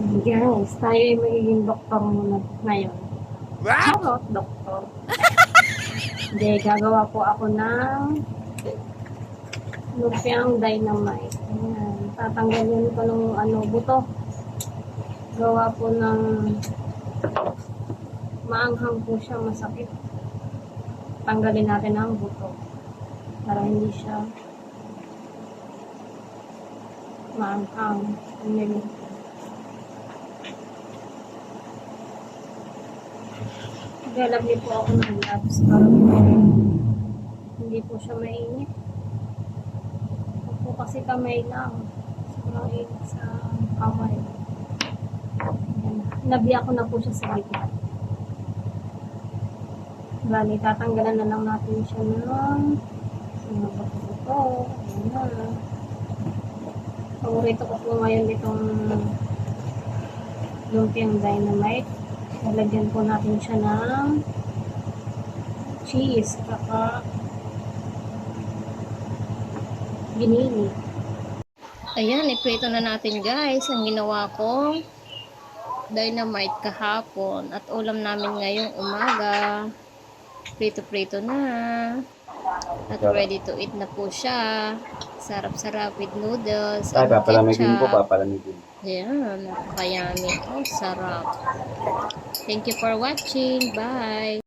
Guys, tayo ay magiging doktor muna ngayon. Charot, doktor. Hindi, gagawa po ako ng lumpiang dynamite. Ayan. Tatanggalin ko ng ano, buto. Gawa po ng maanghang po siya, masakit. Tanggalin natin ang buto. Para hindi siya maanghang. Ayan. Naglalagay po ako ng gloves para hindi po siya mainit. Ako po kasi kamay lang. Sobrang init sa kamay. Nabiya ko na po siya sa gitna. Bali, tatanggalan na lang natin siya ng mga bato-bato. Ayan na. Paborito ko po ngayon itong lumpiang dynamite. Lalagyan po natin siya ng cheese, kaka ginili. Ayan, iprito na natin guys. Ang ginawa ko, dynamite kahapon. At ulam namin ngayong umaga. Prito-prito na. At ready to eat na po siya. Sarap-sarap with noodles. Ay, papalamigin ketchup. papalamigin. Ayan, napakayami. Oh, sarap. Thank you for watching. Bye!